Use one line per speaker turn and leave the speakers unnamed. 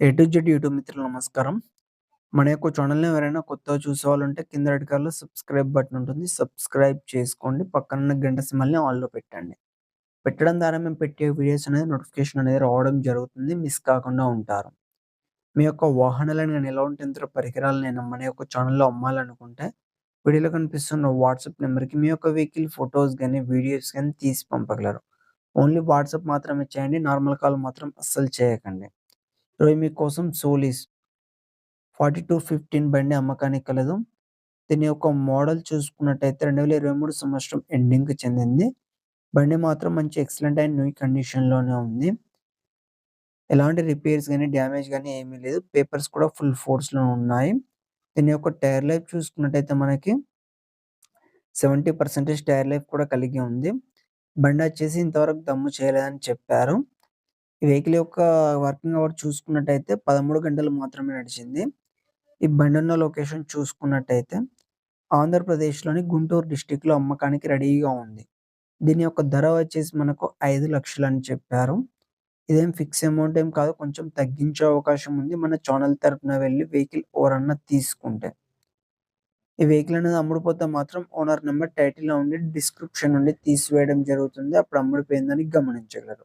A to Z YouTube మిత్రులు నమస్కారం. మన యొక్క ఛానల్‌ని ఎవరైనా కొత్తగా చూసేవాళ్ళుంటే కింద రెడ్ కలర్‌లో సబ్స్క్రైబ్ బటన్ ఉంటుంది. సబ్స్క్రైబ్ చేసుకోండి. పక్కన గంట సిమ్మల్ని ఆల్‌లో పెట్టండి. పెట్టడం ద్వారా మేము పెట్టే వీడియోస్ అనేది నోటిఫికేషన్ అనేది రావడం జరుగుతుంది. మిస్ కాకుండా ఉంటారు. మీ యొక్క వాహనాలను గాని, ఎలాంటి నేను మన యొక్క ఛానల్‌లో అమ్మాలనుకుంటే వీడియోలో కనిపిస్తున్న వాట్సాప్ నెంబర్‌కి మీ యొక్క వెహికల్ ఫోటోస్ గాని, వీడియోస్ కానీ తీసి పంపగలరు. ఓన్లీ వాట్సాప్ మాత్రమే చేయండి. నార్మల్ కాల్ మాత్రం అస్సలు చేయకండి. ఈరోజు మీకోసం సోలీస్ 4215 బండి అమ్మకానికి కలదు. దీని యొక్క మోడల్ చూసుకున్నట్టయితే 2023 సంవత్సరం ఎండింగ్‌కి చెందింది. బండి మాత్రం మంచి ఎక్సలెంట్ అండ్ న్యూ కండిషన్‌లోనే ఉంది. ఎలాంటి రిపేర్స్ కానీ డ్యామేజ్ కానీ ఏమీ లేదు. పేపర్స్ కూడా ఫుల్ ఫోర్స్‌లో ఉన్నాయి. దీని యొక్క టైర్ లైఫ్ చూసుకున్నట్టయితే మనకి 70% టైర్ లైఫ్ కూడా కలిగి ఉంది. బండి వచ్చేసి ఇంతవరకు దమ్ము చేయలేదని చెప్పారు. ఈ వెహికల్ యొక్క వర్కింగ్ అవర్ చూసుకున్నట్టయితే 13 గంటలు మాత్రమే నడిచింది. ఈ బండి ఉన్న లొకేషన్ చూసుకున్నట్టయితే ఆంధ్రప్రదేశ్‌లోని గుంటూరు డిస్టిక్లో అమ్మకానికి రెడీగా ఉంది. దీని యొక్క ధర వచ్చేసి మనకు ఐదు లక్షలు అని చెప్పారు. ఇదేం ఫిక్స్ అమౌంట్ ఏం కాదు. కొంచెం తగ్గించే అవకాశం ఉంది. మన ఛానల్ తరపున వెళ్ళి వెహికల్ ఎవరన్నా తీసుకుంటే. ఈ వెహికల్ అనేది అమ్ముడుపోతే మాత్రం ఓనర్ నెంబర్ టైటిల్‌లో ఉండి డిస్క్రిప్షన్ నుండి తీసివేయడం జరుగుతుంది. అప్పుడు అమ్ముడిపోయిందని గమనించగలరు.